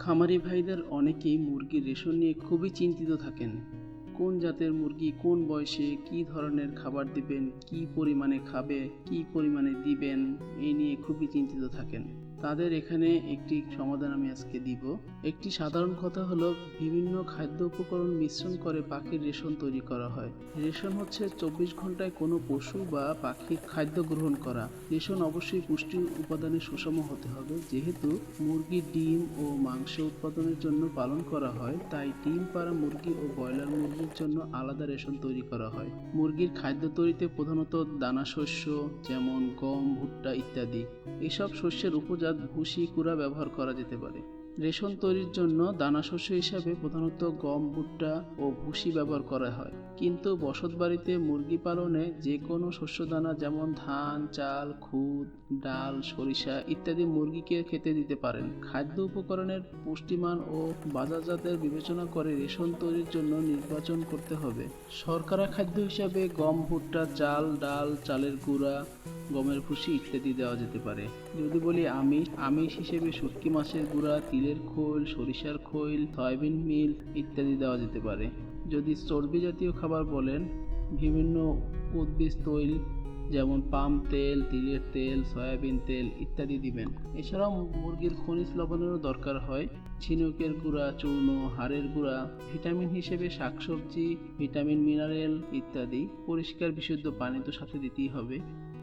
খামারি ভাইদের অনেকেই মুরগির রেশন নিয়ে খুবই চিন্তিত থাকেন। কোন জাতের মুরগি, কোন বয়সে কি ধরনের খাবার দিবেন, কি পরিমাণে খাবে, কি পরিমাণে দিবেন, এই নিয়ে খুবই চিন্তিত থাকেন। তাদের এখানে একটি সমাধান আমি আজকে দিব। একটি সাধারণ কথা হলো, বিভিন্ন খাদ্য উপকরণ মিশ্রণ করে পাখির রেশন তৈরি করা হয়। রেশন হচ্ছে চব্বিশ ঘন্টায় কোনো পশু বা পাখির খাদ্য গ্রহণ করা। রেশন অবশ্যই পুষ্টি উপাদানে সুষম হতে হবে। যেহেতু মুরগির ডিম ও মাংস উৎপাদনের জন্য পালন করা হয়, তাই ডিম পাড়া মুরগি ও ব্রয়লার মুরগির জন্য আলাদা রেশন তৈরি করা হয়। মুরগির খাদ্য তৈরিতে প্রধানত দানা শস্য, যেমন গম, ভুট্টা ইত্যাদি। এসব শস্যের উপজাত ভুসি কুড়া ব্যবহার করা যেতে পারে। রেশন তৈরির জন্য দানা শস্য হিসাবে প্রধানত গম, ভুট্টা ও ভুসি ব্যবহার করা হয়। কিন্তু বসত বাড়িতে মুরগি পালনে যে কোনো শস্য দানা যেমন ধান, চাল, খুদ, ডাল, সরিষা ইত্যাদি মুরগিকে খেতে দিতে পারেন। খাদ্য উপকরণের পুষ্টিমান ও বাজারজাতের বিবেচনা করে রেশন তৈরির জন্য নির্বাচন করতে হবে। শর্করা খাদ্য হিসাবে গম, ভুট্টা, চাল, ডাল, চালের গুঁড়া গমের ভুসি ইত্যাদি দেওয়া যেতে পারে। যদি বলি আমিষ আমিষ হিসেবে শুটকি মাছের গুঁড়া, তিলের খোল, সরিষার খৈল, সয়াবিন মিল ইত্যাদি দেওয়া যেতে পারে। যদি চর্বি জাতীয় খাবার বলেন, বিভিন্ন উদ্ভিদ তৈল, যেমন পাম তেল, তিলের তেল, সয়াবিন তেল ইত্যাদি দিবেন। এছাড়াও মুরগির খনিজ লবণেরও দরকার হয়। ঝিনুকের গুঁড়া, চূর্ণ, হাড়ের গুঁড়া, ভিটামিন হিসেবে শাকসবজি, ভিটামিন, মিনারেল ইত্যাদি। পরিষ্কার, বিশুদ্ধ পানি তো সাথে দিতেই হবে।